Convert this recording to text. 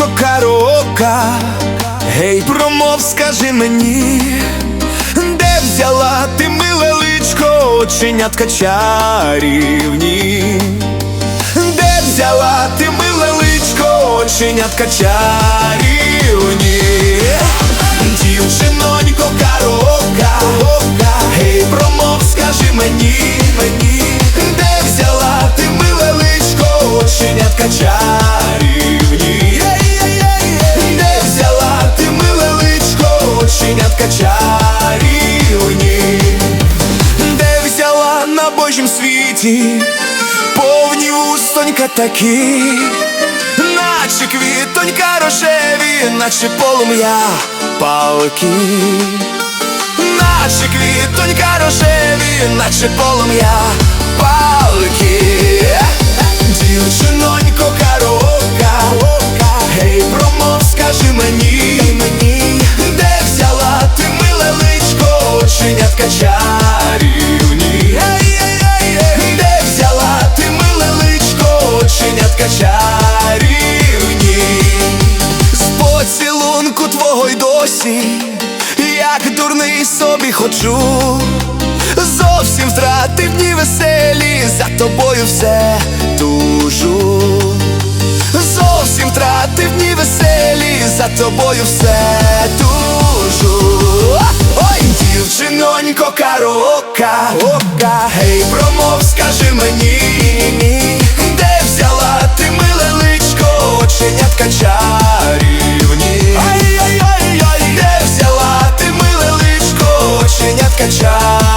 дівчинонько караока, гей, промов, скажи мені, де взяла ти миле личко, оченятка чарівні, де взяла ти миле личко, оченятка чарівні, дівчинонько караока, гей, промов, скажи мені, мені, де взяла ти миле личко, оченятка чарівні, чарівні, де взяла на Божім світі, повні устонька такі, наче квітонька рожеві, наче полум'я палки, наче квітонька рожеві, наче полум'я де взяла ти миле личко, оченятка чарівні, твого й досі, як дурний собі ходжу. Зовсім втратив дні веселі, за тобою все тужу. Зовсім втратив дні веселі, за тобою все тужу. Дівчинко караока, ока, гей, промов, скажи мені, де взяла ти миле личко, оченятка чарівні Ай-яй-яй-яй, де взяла ти миле личко, оченятка чарівні